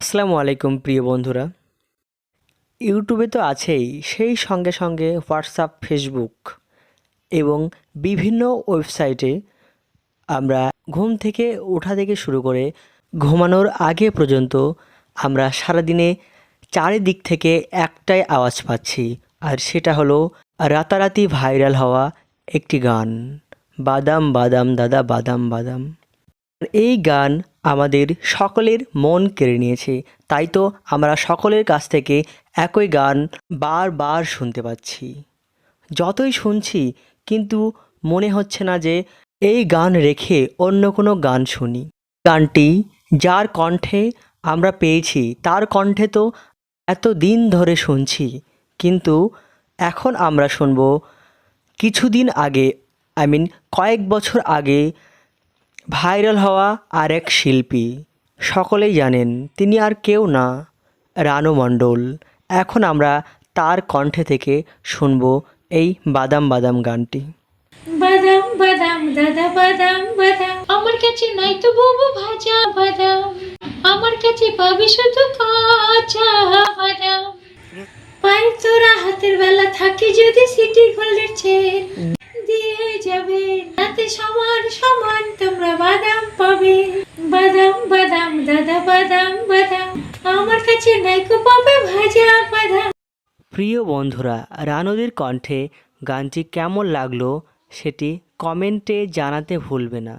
আসসালামু আলাইকুম, প্রিয় বন্ধুরা। ইউটিউবে তো আছেই সেই সঙ্গে সঙ্গে হোয়াটসঅ্যাপ, ফেসবুক এবং বিভিন্ন ওয়েবসাইটে আমরা ঘুম থেকে ওঠা থেকে শুরু করে ঘুমানোর আগে পর্যন্ত আমরা সারাদিনে চারিদিক থেকে একটাই আওয়াজ পাচ্ছি, আর সেটা হলো রাতারাতি ভাইরাল হওয়া একটি গান। বাদাম বাদাম, দাদা, বাদাম বাদাম। এই গান আমাদের সকলের মন কেড়ে নিয়েছে। তাই তো আমরা সকলের কাছ থেকে একই গান বারবার শুনতে পাচ্ছি। যতই শুনছি, কিন্তু মনে হচ্ছে না যে এই গান রেখে অন্য কোনো গান শুনি। গানটি যার কণ্ঠে আমরা পেয়েছি, তার কণ্ঠে তো এত দিন ধরে শুনছি, কিন্তু এখন আমরা শুনব। কিছুদিন আগে, আই মিন কয়েক বছর আগে ভাইরাল হওয়া আর এক শিল্পী। সকলেই জানেন তিনি আর কেউ না, রানু মণ্ডল। এখন আমরা তার কণ্ঠে থেকে শুনব এই বাদাম বাদাম গানটি। বাদাম বাদাম, দাদা, বাদাম বাদাম। আমার কাছে নাই তো ভাজা বাদাম। আমার কাছে পাবি শুধু কাঁচা বাদাম। পায়ের তোরা হাতের বেলা থাকি যদি সিটি পাবে বাদাম বাদাম, দাদা, বাদাম বাদাম। আমার কাছে নাইকো পাবে ভাজা বাদাম। প্রিয় বন্ধুরা রানুদের কণ্ঠে গানটি কেমন লাগল সেটি কমেন্টে জানাতে ভুলবে না।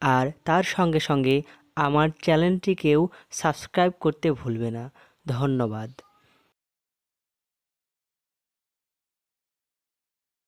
আর তার সঙ্গে সঙ্গে আমার চ্যানেলটিকেও সাবস্ক্রাইব করতে ভুলবে না। ধন্যবাদ।